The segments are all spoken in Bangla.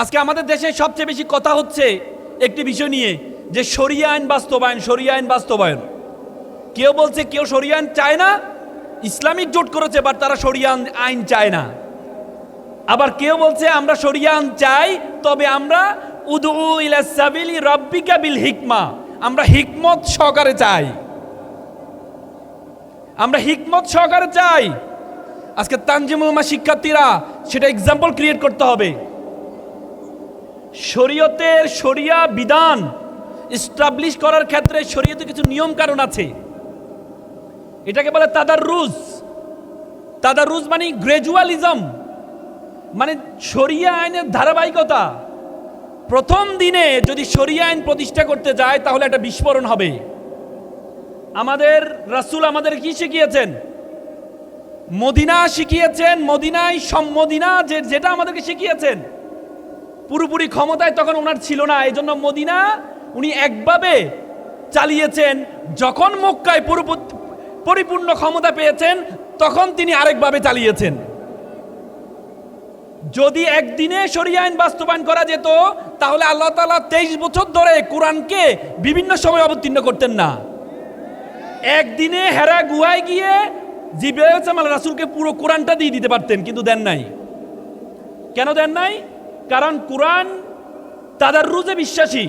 আজকে আমাদের দেশে সবচেয়ে বেশি কথা হচ্ছে একটি বিষয় নিয়ে, যে সরিয়া আইন বাস্তবায়ন সরিয়া আইন বাস্তবায়ন। কেউ বলছে কেউ সরিয়া আইন চায় না, ইসলামিক জোট করেছে বাট তারা সরিয়া আইন চায় না। আবার কেউ বলছে আমরা সরিয়া আইন চাই, তবে আমরা উদু রব্বিকা বিল হিকমা। আমরা হিকমত সহকারে চাই। আমরা হিকমত সহকারে চাই। আজকে তানজিমুল মা শিক্ষার্থীরা সেটা এক্সাম্পল ক্রিয়েট করতে হবে। শরীয়তের শরিয়া বিধান এস্টাবলিশ করার ক্ষেত্রে শরীয়তে কিছু নিয়ম কারণ আছে। এটাকে বলে তাদার রুজ তাদার রুজ মানে গ্রাজুয়ালিজম মানে শরিয়া আইনের ধারাবাহিকতা। প্রথম দিনে যদি শরিয়া আইন প্রতিষ্ঠা করতে যায়, তাহলে একটা বিস্ফোরণ হবে। আমাদের রাসূল আমাদের কি শিখিয়েছেন? মদিনা শিখিয়েছেন, মদিনায় মদিনা যে, যেটা আমাদেরকে শিখিয়েছেন। পুরোপুরি ক্ষমতায় তখন ওনার ছিল না। এই জন্য মদিনা উনি একভাবে চালিয়েছেন। যখন মক্কায় পুরোপু- পরিপূর্ণ ক্ষমতা পেয়েছেন, তখন তিনি আরেকভাবে চালিয়েছেন। যদি একদিনে শরিয়া আইন বাস্তবায়ন করা যেত, তাহলে আল্লাহ তালা তেইশ বছর ধরে কোরআনকে বিভিন্ন সময় অবতীর্ণ করতেন না। একদিনে হেরা গুহায় গিয়ে সামাল রাসূলকে পুরো কোরআনটা দিয়ে দিতে পারতেন, কিন্তু দেন নাই। কেন দেন নাই? কারণ কোরআন তাদের রুজে বিশ্বাসী।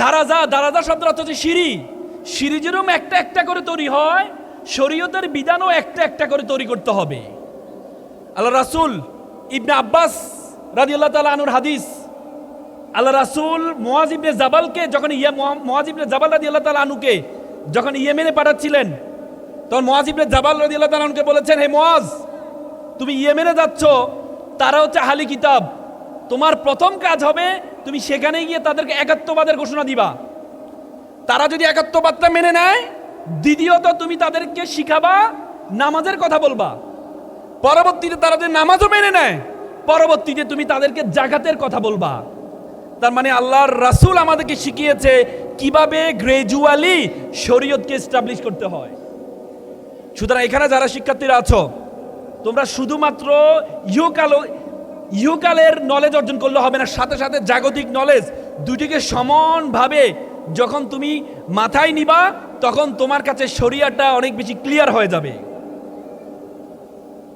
দারাজা দারাজা শব্দ হচ্ছে সিঁড়ি। সিঁড়ি যেরকম একটা একটা করে তৈরি হয়, শরীয়তের বিধানও একটা একটা করে তৈরি করতে হবে। আল্লাহ রাসূল ইবনে আব্বাস রাদিয়াল্লাহু তাআলা আনুর হাদিস, আল্লাহ রাসূল মুয়াজ ইবনে জাবালকে যখন ইয়া মুয়াজ ইবনে জাবাল রাজি আল্লাহ তাআলা আনুকে যখন ইয়েমেনে পাঠাচ্ছিলেন, তখন মুয়াজ ইবনে জাবাল রাদিয়াল্লাহু তাআলা আনুকে বলেছেন, হে মুয়াজ তুমি ইয়েমেনে যাচ্ছ তারা হচ্ছে হালি কিতাব। তোমার প্রথম কাজ হবে, তুমি সেখানে গিয়ে তাদেরকে একাত্মবাদের ঘোষণা দিবা। তারা যদি একাত্মবাদটা মেনে নেয়, দ্বিতীয়ত তুমি তাদেরকে শিখাবা, নামাজের কথা বলবা। পরবর্তীতে তারা যদি নামাজও মেনে নেয়, পরবর্তীতে তুমি তাদেরকে জাগাতের কথা বলবা। তার মানে আল্লাহর রাসূল আমাদেরকে শিখিয়েছে কীভাবে গ্রাজুয়ালি শরীয়তকে এস্টাবলিশ করতে হয়। সুতরাং এখানে যারা শিক্ষার্থীরা আছো তোমরা শুধুমাত্র ইহকাল ইহকালের নলেজ অর্জন করলে হবে না, সাথে সাথে জাগতিক নলেজ দুটিকে সমানভাবে যখন তুমি মাথায় নিবা, তখন তোমার কাছে শরিয়াটা অনেক বেশি ক্লিয়ার হয়ে যাবে।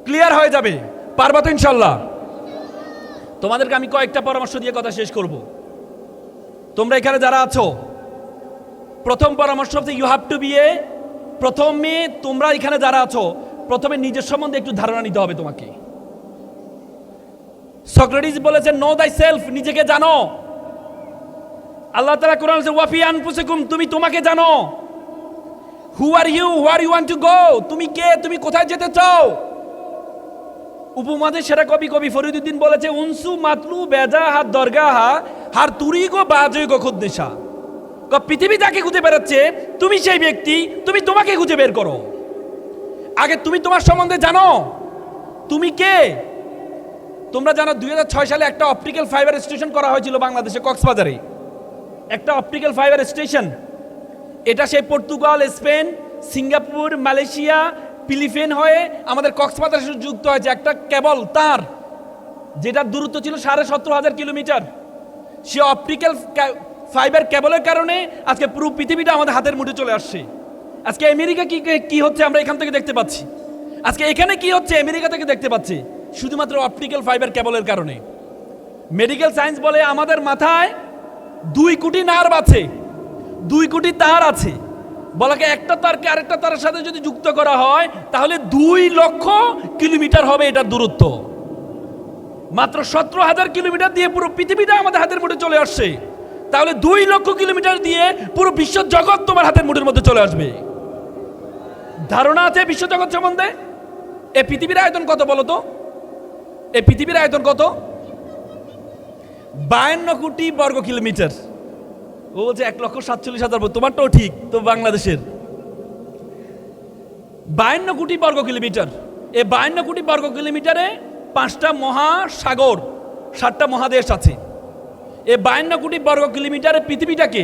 ক্লিয়ার হয়ে যাবে। পারবা তো ইনশাল্লাহ? তোমাদেরকে আমি কয়েকটা পরামর্শ দিয়ে কথা শেষ করব। তোমরা এখানে যারা আছো, প্রথম পরামর্শ হচ্ছে you have to be a প্রথমে তোমরা এখানে যারা আছো প্রথমে নিজের সম্বন্ধে একটু ধারণা নিতে হবে তোমাকে। সক্রেটিস বলেছে নো দাই সেলফ নিজেকে জানো। আল্লাহ তালা কোরআন ওয়াফি আনফুসিকুম, তুমি তোমাকে জানো। Who are you where you want to go তুমি কে? তুমি কোথায় যেতে চাও? উপমাদের সেরা কবি কবি ফরিদুদ্দিন বলেছে, উনসু মাতলু বেজা হাত দরগা হা হার তুরি গো বাজয় গো খুদ্দেশা। পৃথিবী যাকে খুঁজে বেড়াচ্ছে, তুমি সেই ব্যক্তি, তুমি তোমাকে খুঁজে বের করো। আগে তুমি তোমার সম্বন্ধে জানো। তুমি কে? তোমরা জানো দুই হাজার ছয় সালে একটা অপটিক্যাল ফাইবার স্টেশন করা হয়েছিল বাংলাদেশে, কক্সবাজারে। একটা অপটিক্যাল ফাইবার স্টেশন। এটা সেই Portugal, Spain, Singapore, Malaysia, Philippine হয়ে আমাদের কক্সবাজার সাথে যুক্ত হয়েছে। একটা কেবল তার যেটার দূরত্ব ছিল সাড়ে সতেরো হাজার কিলোমিটার। সে অপটিক্যাল ফাইবার কেবলের কারণে আজকে পুরো পৃথিবীটা আমাদের হাতের মুঠে চলে আসছে। আজকে আমেরিকা কি কি হচ্ছে আমরা এখান থেকে দেখতে পাচ্ছি। আজকে এখানে কি হচ্ছে আমেরিকা থেকে দেখতে পাচ্ছি। শুধুমাত্র অপটিক্যাল ফাইবার কেবলের কারণে। মেডিকেল সায়েন্স বলে আমাদের মাথায় দুই কোটি নার্ভ আছে। দুই কোটি তার আছে। বলাকে একটা তারকে আরেকটা তারের সাথে যদি যুক্ত করা হয়, তাহলে দুই লক্ষ কিলোমিটার হবে এটার দূরত্ব। মাত্র সতেরো হাজার কিলোমিটার দিয়ে পুরো পৃথিবীটা আমাদের হাতের মুঠে চলে আসছে। তাহলে দুই লক্ষ কিলোমিটার দিয়ে পুরো বিশ্ব জগৎ তোমার হাতের মুঠের মধ্যে চলে আসবে। ধারণা আছে বিশ্ব জগৎ সম্বন্ধে? এ পৃথিবীর আয়তন কত বলো তো? এ পৃথিবীর আয়তন কত? বায়ান্ন কোটি বর্গ কিলোমিটার। ও বলছে এক লক্ষ সাতচল্লিশ হাজার। তোমারটাও ঠিক, তো বাংলাদেশের। বায়ান্ন কোটি বর্গ কিলোমিটার। এ বায়ান্ন কোটি বর্গ কিলোমিটারে পাঁচটা মহাসাগর, সাতটা মহাদেশ আছে। এ বায়ান্ন কোটি বর্গ কিলোমিটারে পৃথিবীটাকে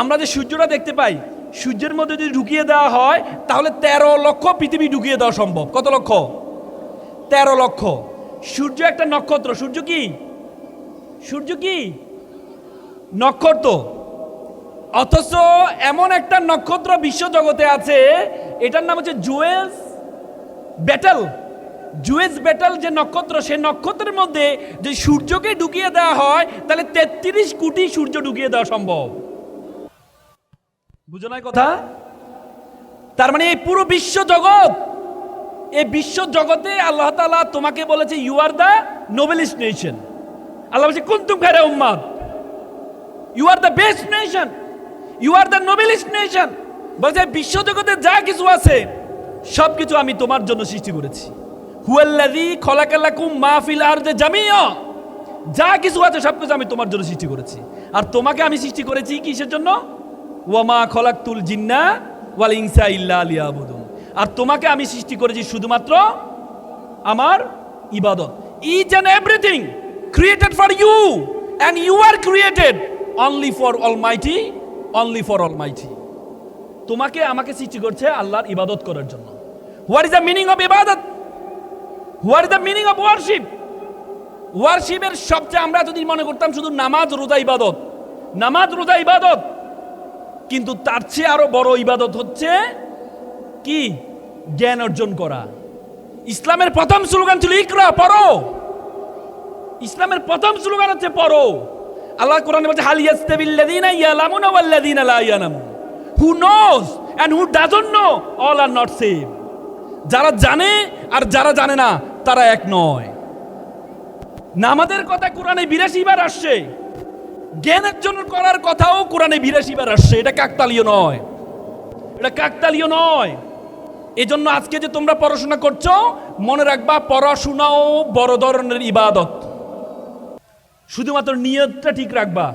আমরা যে সূর্যটা দেখতে পাই সূর্যের মধ্যে যদি ঢুকিয়ে দেওয়া হয়, তাহলে তেরো লক্ষ পৃথিবী ঢুকিয়ে দেওয়া সম্ভব। কত লক্ষ? তেরো লক্ষ। সূর্য একটা নক্ষত্র। সূর্য কি? সূর্য কি? নক্ষত্র। অথচ এমন একটা নক্ষত্র বিশ্বজগতে আছে, এটার নাম হচ্ছে জুয়েলস ব্যাটেল। জুয়েস ব্যাটেল যে নক্ষত্র, সে নক্ষত্রের মধ্যে যে সূর্যকে ঢুকিয়ে দেওয়া হয়, তাহলে তেত্রিশ কোটি সূর্য ঢুকিয়ে দেওয়া সম্ভব। বুঝো কথা? তার মানে এই পুরো বিশ্ব জগৎ, এই বিশ্ব জগতে আল্লাহ তালা তোমাকে বলেছে you are the noblest nation Allah বলছে, কুন্তুম খায়রা উম্মাদ? You are the best nation you are the noblest nation বলছে বিশ্ব জগতে যা কিছু আছে সব কিছু আমি তোমার জন্য সৃষ্টি করেছি। হুয়াল্লাযী খলাকালাকুম মা ফিল আরদি জামিয়া। যা কিছু আছে সব কিছু আমি তোমার জন্য সৃষ্টি করেছি। আর তোমাকে আমি সৃষ্টি করেছি কিসের জন্য? ওয়ামা খলাকতুল জিন্না ওয়াল ইনসা ইল্লা লিয়াবুদুন। আর তোমাকে আমি সৃষ্টি করেছি শুধুমাত্র আমার ইবাদত। Each and everything created for you and you are created only for almighty only for almighty তোমাকে আমাকে সৃষ্টি করছে আল্লাহর ইবাদত করার জন্য। What is the meaning of ইবাদত? What is the meaning of worship ওয়ারশিপের সবচেয়ে আমরা যদি মনে করতাম শুধু নামাজ, রোজা, ইবাদত। নামাজ, রোজা, ইবাদত। কিন্তু তার চেয়ে আরও বড় ইবাদত হচ্ছে কি? জ্ঞান অর্জন করা। ইসলামের প্রথম স্লোগান ছিল, ইকরা, পড়ো। ইসলামের প্রথম স্লোগান হচ্ছে, পড়ো। আল্লাহ কোরআনে বলছে, হাল ইয়াস্তাবিল্লাযীনা ইয়ালামুনা ওয়াল্লাযীনা লা ইয়ালামুন who knows and who doesn't know all are not same যারা জানে আর যারা জানে না, তারা এক নয়। নামাজের কথা কোরআনে বিরাশি বার আসছে। জ্ঞানের জন্য করার কথাও কোরআনে বিরাশি বার আসছে। এটা কাকতালীয় নয়। এটা কাকতালীয় নয়। এজন্য আজকে যে তোমরা পড়াশোনা করছ, মনে রাখবা পড়াশোনাও বড় ধরনের ইবাদত। শুধুমাত্র নিয়তটা ঠিক রাখবা।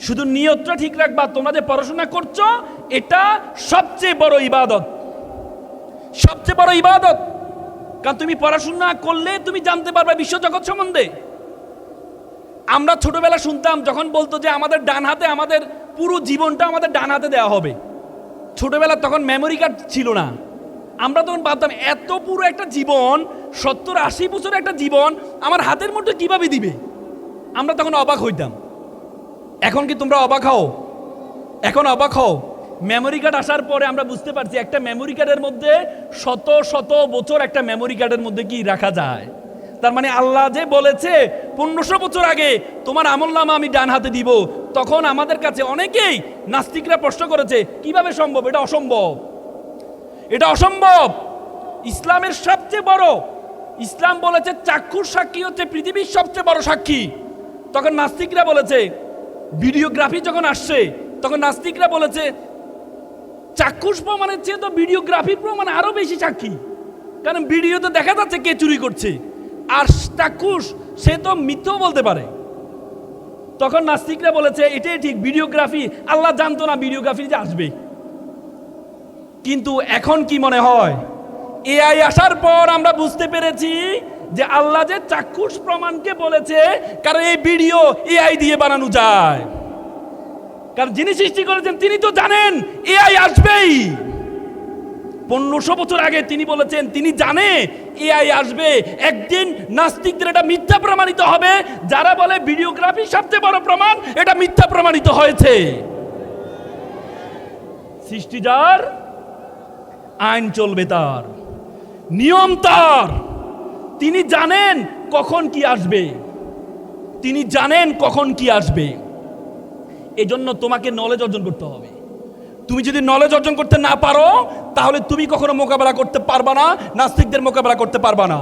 শুধু নিয়তটা ঠিক রাখবা, তোমরা যে পড়াশোনা করছ, এটা সবচেয়ে বড় ইবাদত। সবচেয়ে বড় ইবাদত। কারণ তুমি পড়াশোনা করলে তুমি জানতে পারবে বিশ্বজগৎ সম্বন্ধে। আমরা ছোটবেলা শুনতাম যখন বলতো যে আমাদের ডান হাতে আমাদের পুরো জীবনটা আমাদের ডান হাতে দেওয়া হবে। ছোটবেলা তখন মেমোরি কার্ড ছিল না। আমরা তখন ভাবতাম, এত পুরো একটা জীবন, সত্তর আশি বছরের একটা জীবন, আমার হাতের মধ্যে কীভাবে দিবে? আমরা তখন অবাক হইতাম। এখন কি তোমরা অবাক হও? এখন অবাক হও। মেমোরি কার্ড আসার পরে আমরা বুঝতে পারছি একটা মেমোরি কার্ডের মধ্যে শত শত বছর একটা মেমোরি কার্ডের মধ্যে কি রাখা যায়। তার মানে আল্লাহ যে বলেছে পনেরোশো বছর আগে তোমার আমল নামা আমি ডান হাতে দিব। তখন আমাদের কাছে অনেকেই নাস্তিকরা প্রশ্ন করেছে, কীভাবে সম্ভব? এটা অসম্ভব। এটা অসম্ভব। ইসলামের সবচেয়ে বড়, ইসলাম বলেছে চাক্ষুর সাক্ষী হচ্ছে পৃথিবীর সবচেয়ে বড় সাক্ষী। তখন নাস্তিকরা বলেছে, ভিডিওগ্রাফি যখন আসছে, তখন নাস্তিকরা বলেছে, চাক্ষুষ প্রমাণের চেয়ে তো ভিডিওগ্রাফি প্রমাণ আরও বেশি সাক্ষী। কারণ ভিডিওতে দেখা যাচ্ছে কে চুরি করছে। আর চাক্ষুষ সে তো মিথ্যও বলতে পারে। তখন নাস্তিকরা বলেছে, এটাই ঠিক, ভিডিওগ্রাফি, আল্লাহ জানতো না ভিডিওগ্রাফি যে আসবে। কিন্তু এখন কি মনে হয়? এআই আসার পর আমরা বুঝতে পেরেছি যে আল্লাহ যে চাক্ষুষ প্রমাণকে বলেছে, কারণ এই ভিডিও এআই দিয়ে বানানো যায়। কারণ যিনি সৃষ্টি করেছেন, তিনি তো জানেন, এআই আসবেই। পনেরোশো বছর আগে তিনি বলেছেন, তিনি জানে এআই আসবে, একদিন নাস্তিকদের এটা মিথ্যা প্রমাণিত হবে। যারা বলে ভিডিওগ্রাফি সবচেয়ে বড় প্রমাণ, এটা মিথ্যা প্রমাণিত হয়েছে। সৃষ্টি যার, আইন চলবে তার। নিয়ম তার। তিনি জানেন কখন কি আসবে। তিনি জানেন কখন কি আসবে। এজন্য তোমাকে নলেজ অর্জন করতে হবে। তুমি যদি নলেজ অর্জন করতে না পারো, তাহলে তুমি কখনো মোকাবেলা করতে পারবা না, নাস্তিকদের মোকাবেলা করতে পারবা না।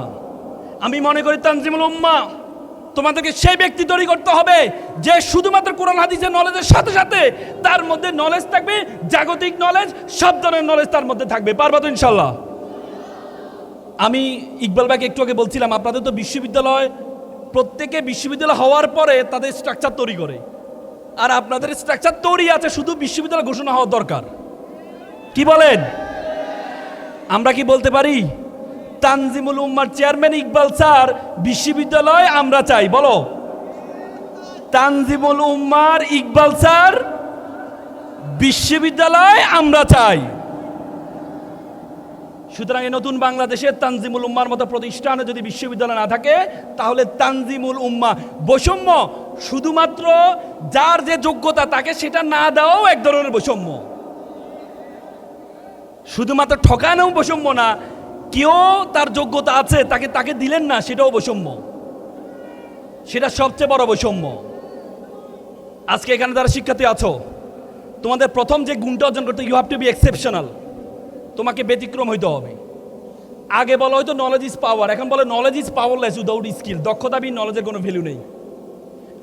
আমি মনে করি তানজিমুল উম্মা, তোমাদেরকে সেই ব্যক্তি তৈরি করতে হবে যে শুধুমাত্র কোরআন, হাদিসের নলেজের সাথে সাথে তার মধ্যে নলেজ থাকবে, জাগতিক নলেজ সব ধরনের নলেজ তার মধ্যে থাকবে। পারবা তো ইনশাল্লাহ আমি ইকবাল ভাইকে একটু আগে বলছিলাম, আপনাদের তো বিশ্ববিদ্যালয়, প্রত্যেকে বিশ্ববিদ্যালয় হওয়ার পরে তাদের স্ট্রাকচার তৈরি করে। আর আপনাদের স্ট্রাকচার তৈরি আছে, শুধু বিশ্ববিদ্যালয় ঘোষণা হওয়া দরকার। কি বলেন? আমরা কি বলতে পারি? তানজিমুল উম্মার চেয়ারম্যান ইকবাল স্যার, বিশ্ববিদ্যালয় আমরা চাই। বলো। তানজিমুল উম্মার ইকবাল স্যার, বিশ্ববিদ্যালয় আমরা চাই। সুতরাং এই নতুন বাংলাদেশে তানজিমুল উম্মার মতো প্রতিষ্ঠানে যদি বিশ্ববিদ্যালয় না থাকে, তাহলে তানজিমুল উম্মা বৈষম্য শুধুমাত্র যার যে যোগ্যতা তাকে সেটা না দেওয়াও এক ধরনের বৈষম্য। শুধুমাত্র ঠকানো বৈষম্য না, কেউ তার যোগ্যতা আছে, তাকে তাকে দিলেন না, সেটাও বৈষম্য। সেটা সবচেয়ে বড় বৈষম্য। আজকে এখানে যারা শিক্ষার্থী আছো, তোমাদের প্রথম যে গুণটা অর্জন করতে you have to be exceptional তোমাকে ব্যতিক্রম হইতে হবে। আগে বলা হয়তো নলেজ ইজ পাওয়ার এখন বলে knowledge is powerless without skill দক্ষতা বি নলেজের কোনো ভ্যালু নেই।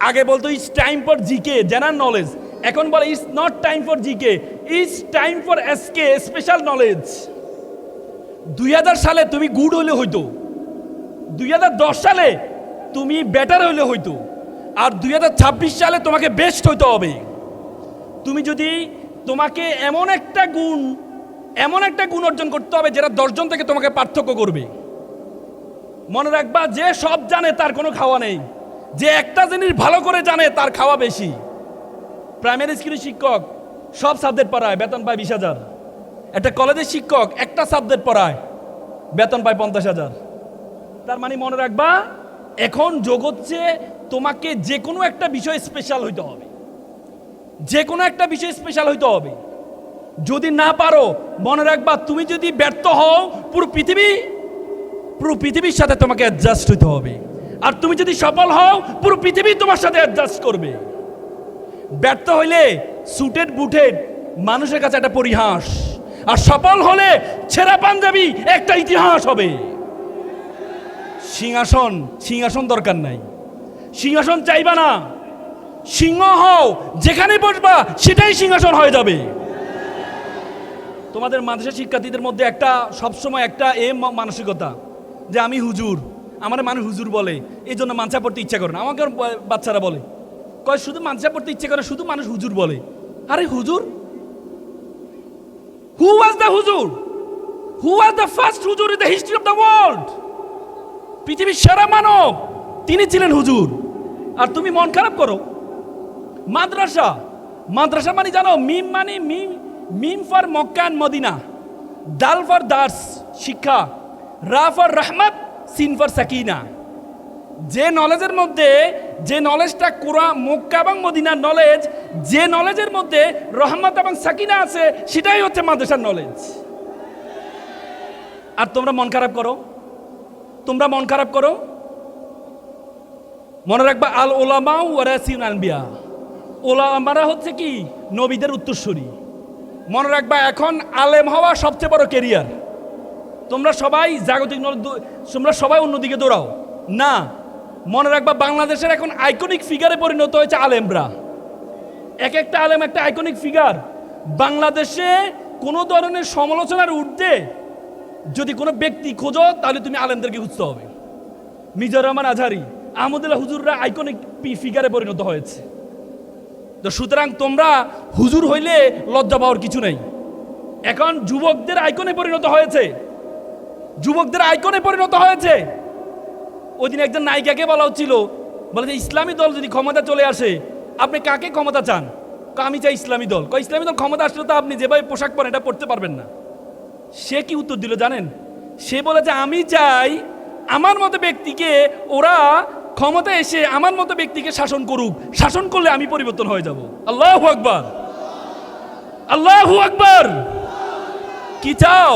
আগে বলতো it's time for GK general knowledge এখন বলে it's not time for GK it's time for SK special knowledge দুই হাজার সালে তুমি গুড হলে হইতো। দুই হাজার দশ সালে তুমি বেটার হলে হইতো। আর দুই হাজার ছাব্বিশ সালে তোমাকে বেস্ট হইতে হবে। তুমি যদি তোমাকে এমন একটা গুণ, এমন একটা গুণ অর্জন করতে হবে যেটা দশজন থেকে তোমাকে পার্থক্য করবে। মনে রাখবা, যে সব জানে তার কোনো খাওয়া নেই। যে একটা জিনিস ভালো করে জানে, তার খাওয়া বেশি। প্রাইমারি স্কুলের শিক্ষক সব সাবজেক্ট পড়ায়, বেতন পায় বিশ হাজার। একটা কলেজের শিক্ষক একটা সাবজেক্ট পড়ায়, বেতন পায় পঞ্চাশ হাজার। তার মানে মনে রাখবা, এখন যোগ হচ্ছে তোমাকে যে কোনো একটা বিষয় স্পেশাল হইতে হবে। যে কোনো একটা বিষয় স্পেশাল হইতে হবে। যদি না পারো, মনে রাখবা তুমি যদি ব্যর্থ হও, পুরো পৃথিবী, পুরো পৃথিবীর সাথে তোমাকে অ্যাডজাস্ট হইতে হবে। আর তুমি যদি সফল হও, পুরো পৃথিবী তোমার সাথে অ্যাডজাস্ট করবে। ব্যর্থ হইলে সুটেড বুটেড মানুষের কাছে একটা পরিহাস। আর সফল হলে ছেঁড়া পাঞ্জাবি একটা ইতিহাস হবে। সিংহাসন সিংহাসন দরকার নাই। সিংহাসন চাইবা না। সিংহ হও, যেখানে বসবা, সেটাই সিংহাসন হয়ে যাবে। তোমাদের মাদ্রাসা শিক্ষার্থীদের মধ্যে একটা সবসময় একটা এ মানসিকতা, যে আমি হুজুর। আমার মানুষ হুজুর বলে এই জন্য মানসা পড়তে ইচ্ছা করে না। আমাকে বাচ্চারা বলে। কয়, শুধু মানসা পড়তে ইচ্ছে করে, শুধু মানুষ হুজুর বলে। আরে হুজুর হু ওয়াজ দ্য হুজুর? হু ওয়াজ দ্য ফার্স্ট হুজুর in the history of the world পৃথিবীর সেরা মানব, তিনি ছিলেন হুজুর। আর তুমি মন খারাপ করো। মাদ্রাসা মাদ্রাসা মানে জানো, মিম মানে মিম মিম ফর মক্কান মদিনা, দাল ফর দাস শিক্ষা, রা ফর রহমত সিন ফর সাকিনা। যে নলেজের মধ্যে, যে নলেজটা কোরআ মক্কা এবং মদিনার নলেজ যে নলেজের মধ্যে রহমত এবং সাকিনা আছে, সেটাই হচ্ছে মাদ্রাসার নলেজ আর তোমরা মন খারাপ করো? তোমরা মন খারাপ করো? মনে রাখবা, আল ওলামা ওয়ারাসিন আনবিয়া। ওলামারা হচ্ছে কি? নবীদের উত্তরসূরি। মনে রাখবা, এখন আলেম হওয়া সবচেয়ে বড় কেরিয়ার তোমরা সবাই জাগতিক তোমরা সবাই অন্যদিকে দৌড়াও। না, মনে রাখবা বাংলাদেশের এখন আইকনিক ফিগারে পরিণত হয়েছে আলেমরা। এক একটা আলেম একটা আইকনিক ফিগার বাংলাদেশে কোনো ধরনের সমালোচনার ঊর্ধ্বে যদি কোনো ব্যক্তি খোঁজো, তাহলে তুমি আলেমদেরকে খুঁজতে হবে। মিজানুর রহমান আজহারি, আহমদুল্লাহ হুজুররা আইকনিক ফিগারে পরিণত হয়েছে। তো সুতরাং তোমরা হুজুর হইলে লজ্জা পাওয়ার কিছু নেই। এখন যুবকদের আইকনে পরিণত হয়েছে। যুবকদের আইকনে পরিণত হয়েছে। ওই দিন একজন নায়িকাকে বলা হচ্ছিল, বলে যে, ইসলামী দল যদি ক্ষমতা চলে আসে, আপনি কাকে ক্ষমতা চান? আমি চাই ইসলামী দল। কয়, ইসলামী দল ক্ষমতা আসলে তো আপনি যেভাবে পোশাক পরেন, এটা পড়তে পারবেন না। সে কি উত্তর দিল জানেন? সে বলেছে আমি চাই আমার মতো ব্যক্তিকে ওরা ক্ষমতা এসে আমার মতো ব্যক্তিকে শাসন করুক। শাসন করলে আমি পরিবর্তন হয়ে যাব। আল্লাহ আকবার। আল্লাহ আকবার। কি চাও?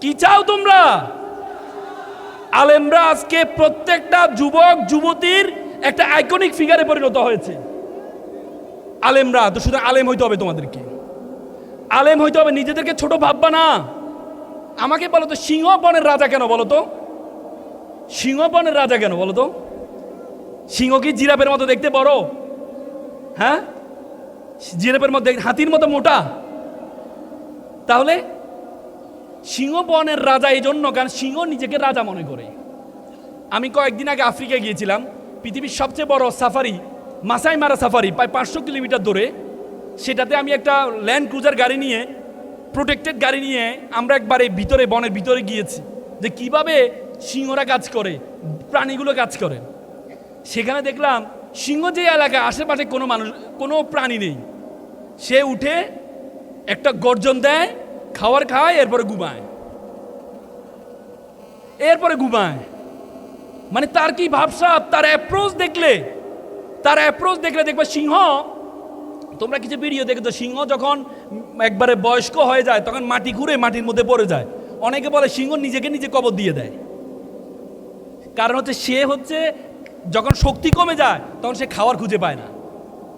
কি চাও তোমরা? আলেমরা আজকে প্রত্যেকটা যুবক, যুবতীর একটা আইকনিক ফিগারে পরিণত হয়েছে। আলেমরা, তো শুধু আলেম হইতে হবে তোমাদেরকে। আলেম হইতে হবে, নিজেদেরকে ছোট ভাববা না। আমাকে বলো তো সিংহ বনের রাজা কেন বলো তো? সিংহ বনের রাজা কেন বলো তো? সিংহ কি জিরাফের মতো দেখতে বড়? হ্যাঁ? জিরাফের মতো হাতির মতো মোটা? তাহলে সিংহ বনের রাজা এই জন্য, কারণ সিংহ নিজেকে রাজা মনে করে। আমি কয়েকদিন আগে আফ্রিকায় গিয়েছিলাম। পৃথিবীর সবচেয়ে বড় সাফারি, মাসাই মারা সাফারি, প্রায় পাঁচশো কিলোমিটার দূরে। সেটাতে আমি একটা ল্যান্ড ক্রুজার গাড়ি নিয়ে, প্রোটেক্টেড গাড়ি নিয়ে আমরা একবারে ভিতরে, বনের ভিতরে গিয়েছি। যে কীভাবে সিংহরা কাজ করে, প্রাণীগুলো কাজ করে। সেখানে দেখলাম, সিংহ যে এলাকায় আশেপাশে কোনো মানুষ, কোনো প্রাণী নেই। সে উঠে একটা গর্জন দেয় খাবার খায়, এরপরে ঘুমায়। এরপরে ঘুমায়। মানে তার কি ভাবসাব তার অ্যাপ্রোচ দেখলে, তার অ্যাপ্রোচ দেখলে দেখবে সিংহ, তোমরা কিছু ভিডিও দেখেছ, সিংহ যখন একবারে বয়স্ক হয়ে যায়, তখন মাটি ঘুরে মাটির মধ্যে পড়ে যায়। অনেকে বলে সিংহ নিজেকে নিজে কবর দিয়ে দেয়। কারণ হচ্ছে সে হচ্ছে, যখন শক্তি কমে যায়, তখন সে খাবার খুঁজে পায় না।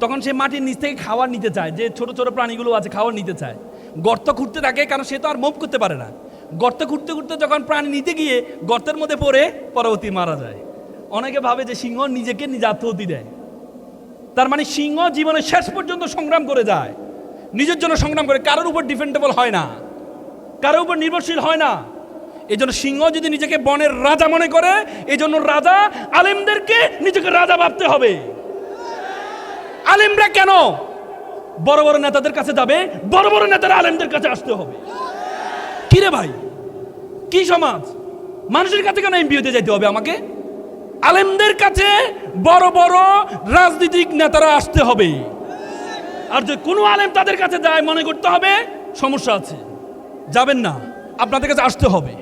তখন সে মাটির নিচ থেকে খাবার নিতে চায়, যে ছোট ছোট প্রাণীগুলো আছে খাবার নিতে চায়। গর্ত খুঁড়তে থাকে, কারণ সে তো আর মুভ করতে পারে না। গর্ত খুঁড়তে খুঁড়তে যখন প্রাণী নিতে গিয়ে গর্তের মধ্যে পড়ে, পরবর্তী মারা যায়। অনেকে ভাবে যে সিংহ নিজেকে নিজে আত্মহতি দেয়। তার মানে সিংহ জীবনের শেষ পর্যন্ত সংগ্রাম করে যায়। নিজের জন্য সংগ্রাম করে, কারোর উপর ডিপেন্ডেবল হয় না। কারোর উপর নির্ভরশীল হয় না। এই জন্য সিংহ যদি নিজেকে বনের রাজা মনে করে এই জন্য রাজা আলেমদেরকে নিজেকে রাজা ভাবতে হবে। আলেমরা কেন? বড় বড় নেতাদের কাছে যাবে, বড় বড় নেতারা আলেমদের কাছে আসতে হবে। কি রে ভাই? কি সমাজ? মানুষের কাছে কেন এমপি হতে যাইতে হবে আমাকে? আলেমদের কাছে বড় বড় রাজনৈতিক নেতারা আসতে হবে। আর যে কোনো আলেম তাদের কাছে যায়, মনে করতে হবে সমস্যা আছে। যাবেন না, আপনাদের কাছে আসতে হবে।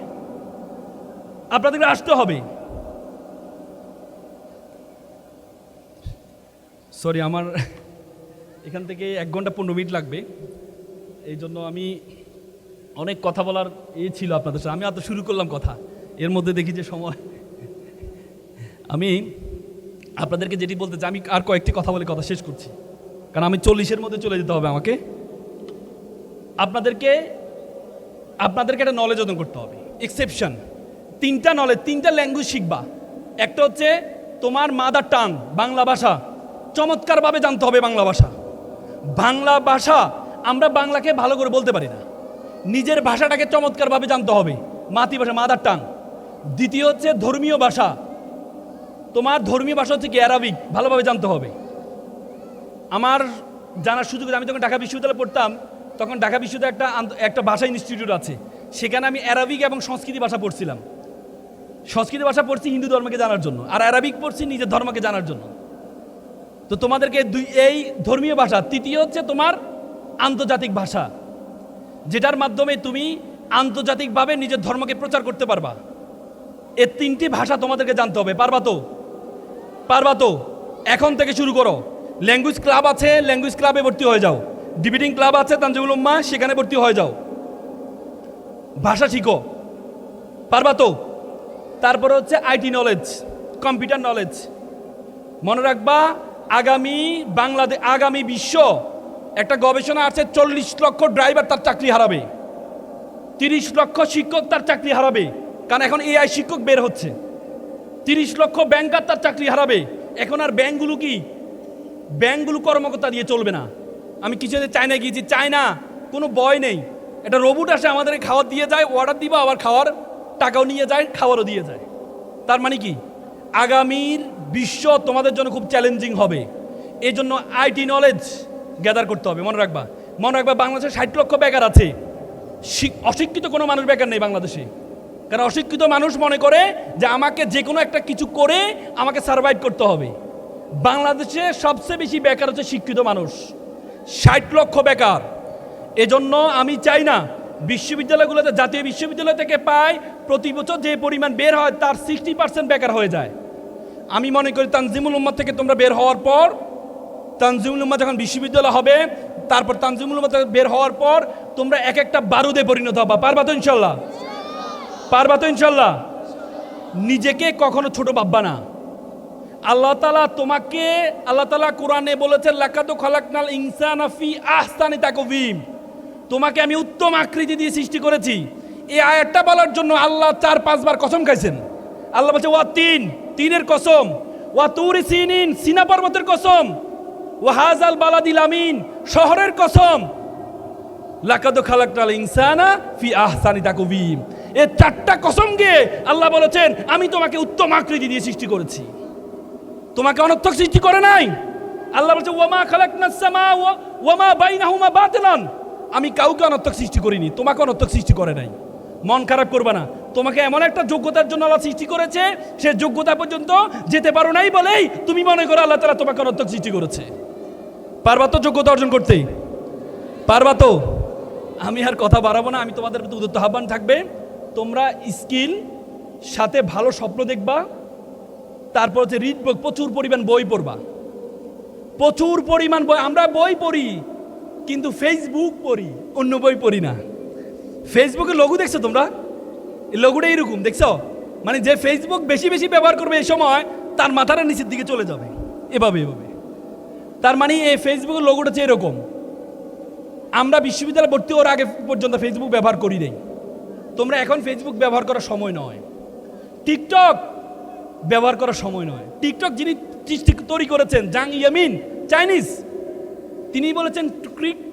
আপনাদেরকে আসতে হবে। সরি আমার এখান থেকে এক ঘণ্টা পনেরো মিনিট লাগবে। এই জন্য আমি অনেক কথা বলার এ ছিল আপনাদের সাথে আমি এত শুরু করলাম কথা। এর মধ্যে দেখি যে সময় আমি আপনাদেরকে যেটি বলতে চাই, আমি আর কয়েকটি কথা বলে কথা শেষ করছি। কারণ আমি চল্লিশের মধ্যে চলে যেতে হবে আমাকে। আপনাদেরকে আপনাদেরকে একটা নলেজ অর্জন করতে হবে। এক্সেপশন তিনটা নলেজ তিনটা ল্যাঙ্গুয়েজ শিখবা। একটা হচ্ছে তোমার মাদার টাং বাংলা ভাষা। চমৎকারভাবে জানতে হবে বাংলা ভাষা। বাংলা ভাষা আমরা বাংলাকে ভালো করে বলতে পারি না। নিজের ভাষাটাকে চমৎকারভাবে জানতে হবে। মাতৃভাষা মাদার টাং দ্বিতীয় হচ্ছে ধর্মীয় ভাষা। তোমার ধর্মীয় ভাষা হচ্ছে কি? অ্যারাবিক ভালোভাবে জানতে হবে। আমার জানার সুযোগ আমি যখন ঢাকা বিশ্ববিদ্যালয়ে পড়তাম, তখন ঢাকা বিশ্ববিদ্যালয়ে একটা একটা ভাষা ইনস্টিটিউট আছে। সেখানে আমি অ্যারাবিক এবং সংস্কৃতি ভাষা পড়ছিলাম। সংস্কৃত ভাষা পড়ছি হিন্দু ধর্মকে জানার জন্য। আর অ্যারাবিক পড়ছি নিজের ধর্মকে জানার জন্য। তো তোমাদেরকে দুই এই ধর্মীয় ভাষা, তৃতীয় হচ্ছে তোমার আন্তর্জাতিক ভাষা, যেটার মাধ্যমে তুমি আন্তর্জাতিকভাবে নিজের ধর্মকে প্রচার করতে পারবা। এ তিনটি ভাষা তোমাদেরকে জানতে হবে, পারবা তো? পারবা তো? এখন থেকে শুরু করো। ল্যাঙ্গুয়েজ ক্লাব আছে ল্যাঙ্গুয়েজ ক্লাবে ভর্তি হয়ে যাও। ডিবেটিং ক্লাব আছে তানজিমুল উম্মা, সেখানে ভর্তি হয়ে যাও। ভাষা শিখো। পারবা তো? তারপরে হচ্ছে আইটি নলেজ কম্পিউটার নলেজ মনে রাখবা আগামী বাংলাদেশ আগামী বিশ্ব একটা গবেষণা আছে, চল্লিশ লক্ষ ড্রাইভার তার চাকরি হারাবে। তিরিশ লক্ষ শিক্ষক তার চাকরি হারাবে, কারণ এখন এআই শিক্ষক বের হচ্ছে। তিরিশ লক্ষ ব্যাংকার তার চাকরি হারাবে, এখন আর ব্যাংকগুলো কি? ব্যাংকগুলো কর্মকর্তা দিয়ে চলবে না। আমি কিছুদিন চায়নায় গিয়েছি, চায়না, কোনো বয় নেই। একটা রোবট আসে, আমাদের খাবার দিয়ে যায় অর্ডার দিব, আবার খাওয়ার টাকাও নিয়ে যায়, খাবারও দিয়ে যায়। তার মানে কি? আগামীর বিশ্ব তোমাদের জন্য খুব চ্যালেঞ্জিং হবে। এই জন্য আইটি নলেজ গ্যাদার করতে হবে, মনে রাখবা। মনে রাখবা বাংলাদেশে ষাট লক্ষ বেকার আছে। শিক- অশিক্ষিত কোনো মানুষ বেকার নেই বাংলাদেশে। কারণ অশিক্ষিত মানুষ মনে করে যে আমাকে যে কোনো একটা কিছু করে আমাকে সার্ভাইভ করতে হবে। বাংলাদেশে সবচেয়ে বেশি বেকার হচ্ছে শিক্ষিত মানুষ। ষাট লক্ষ বেকার। এজন্য আমি চাই না, বিশ্ববিদ্যালয়গুলোতে, জাতীয় বিশ্ববিদ্যালয় থেকে পায় প্রতি বছর যে পরিমাণ বের হয় তার সিক্সটি পার্সেন্ট বেকার হয়ে যায়। আমি মনে করি তানজিমুল উম্মাদ থেকে তোমরা বের হওয়ার পর, তানজিমুল উম্মাদ যখন বিশ্ববিদ্যালয় হবে, তারপর তানজিমুল উম্মাদ থেকে বের হওয়ার পর তোমরা এক একটা বারুদে পরিণত হবা। পারবা তো ইনশাল্লাহ পারবা তো ইনশাল্লাহ নিজেকে কখনো ছোট ভাববা না। আল্লাহ তালা তোমাকে, আল্লাহ তালা কোরআনে বলেছেন খালাকনাল ইনসান ফি আহসানি তাকভিম তোমাকে আমি উত্তম আকৃতি দিয়ে সৃষ্টি করেছি। এই আয়াতটা বলার জন্য আল্লাহ চার পাঁচবার কসম খাইছেন। আল্লাহ বলছে ওয়া তিন তিনের কসম। ওয়া তুরি সিনিন, সিনা পর্বতের কসম। ওয়া হাজাল বালাদিল আমিন, শহরের কসম। লাকাদো খালাকনাল ইনসানা ফি আহসানি তাকভিম এই চারটা কসম গিয়ে আল্লাহ বলেছেন, আমি তোমাকে উত্তম আকৃতি দিয়ে সৃষ্টি করেছি। তোমাকে অনর্থক সৃষ্টি করে নাই। আল্লাহ বলছে ওয়ামা খালাকনাস সামা ওয়া- ওয়ামা বাইনাহুমা বাতিলান। আমি কাউকে অনর্থক সৃষ্টি করিনি, তোমাকে অনর্থক সৃষ্টি করে নাই। মন খারাপ করবে না। তোমাকে এমন একটা যোগ্যতার জন্য আল্লাহ সৃষ্টি করেছে, সে যোগ্যতা পর্যন্ত যেতে পারো নাই বলেই তুমি মনে করো আল্লাহ তালা তোমাকে অনর্থক সৃষ্টি করেছে। পারবা তো যোগ্যতা অর্জন করতে পারবা তো? আমি আর কথা বাড়াবো না, আমি তোমাদের প্রতি উদ্যত আহ্বান থাকবে। তোমরা স্কিল, সাথে ভালো স্বপ্ন দেখবা, তারপর হচ্ছে রিড বুক প্রচুর পরিমাণ বই পড়বা। প্রচুর পরিমাণ বই, আমরা বই পড়ি, কিন্তু ফেসবুক পড়ি, অন্য বই পড়ি না। ফেসবুকে লঘু দেখছ তোমরা? লঘুটা এইরকম দেখছ? মানে যে ফেসবুক বেশি বেশি ব্যবহার করবে এই সময়, তার মাথাটা নিচের দিকে চলে যাবে। এভাবে এভাবে। তার মানে এই ফেসবুকের লোগোটা হচ্ছে এরকম। আমরা বিশ্ববিদ্যালয়ে ভর্তি হওয়ার আগে পর্যন্ত ফেসবুক ব্যবহার করি নেই। তোমরা এখন ফেসবুক ব্যবহার করার সময় নয়। টিকটক ব্যবহার করার সময় নয়। টিকটক যিনি তৈরি করেছেন, জাং ইয়ামিন, চাইনিজ, তিনি বলেছেন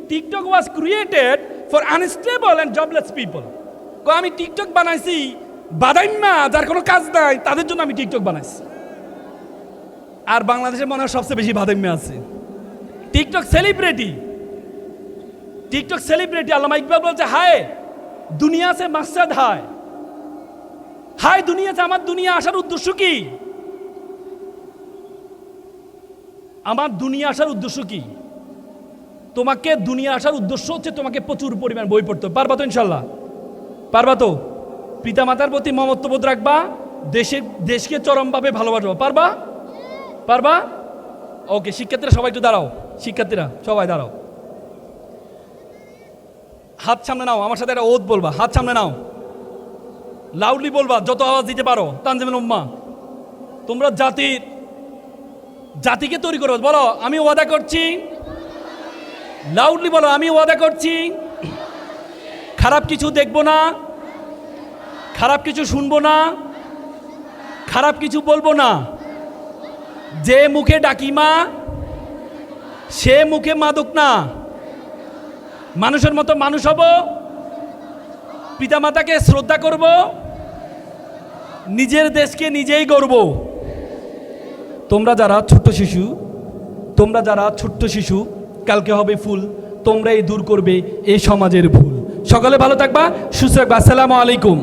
TikTok was created for unstable and jobless people আমি টিকটক বানাইছি। বাদাইম্মা যার কোনো কাজ নাই, তাদের জন্য আমি টিকটক বানাইছি। আর বাংলাদেশে মনে হয় সবচেয়ে বেশি বাদাইম্মা আছে। TikTok celebrity. টিকটক সেলিব্রিটি আল্লামা ইকবাল বলছে, হায়, দুনিয়া সে মাকসাদ, হায়। হায় দুনিয়াতে আমার দুনিয়া আসার উদ্দেশ্য কি? আমার দুনিয়া আসার উদ্দেশ্য কি? তোমাকে দুনিয়া আসার উদ্দেশ্য হচ্ছে তোমাকে প্রচুর পরিমাণ বই পড়তে। পারবা তো ইনশাল্লাহ? পারবা তো? পিতামাতার প্রতি মমত্ববোধ রাখবা, দেশের, দেশকে চরমভাবে ভালোবাসবা। পারবা? পারবা? ওকে শিক্ষার্থীরা, সবাই একটু দাঁড়াও। শিক্ষার্থীরা, সবাই দাঁড়াও। হাত সামনে নাও, আমার সাথে একটা ওত বলবা। হাত সামনে নাও। লাউডলি বলবা, যত আওয়াজ দিতে পারো। তানজিমুল উম্মা তোমরা জাতির, জাতিকে তৈরি করো। বলো, আমি ওয়াদা করছি। লাউডলি বলো, আমি ওয়াদা করছি। খারাপ কিছু দেখব না, খারাপ কিছু শুনব না, খারাপ কিছু বলব না। যে মুখে ডাকিমা সে মুখে মাদক না। মানুষের মতো মানুষ হব, পিতামাতাকে শ্রদ্ধা করব, নিজের দেশকে নিজেই গর্ব তোমরা যারা ছোট্ট শিশু, তোমরা যারা ছোট্ট শিশু, কালকে হবে ফুল, তোমরাই দূর করবে এই সমাজের ভুল। সকালে ভালো থাকবা সুস্থ থাকবা। আসসালামু আলাইকুম।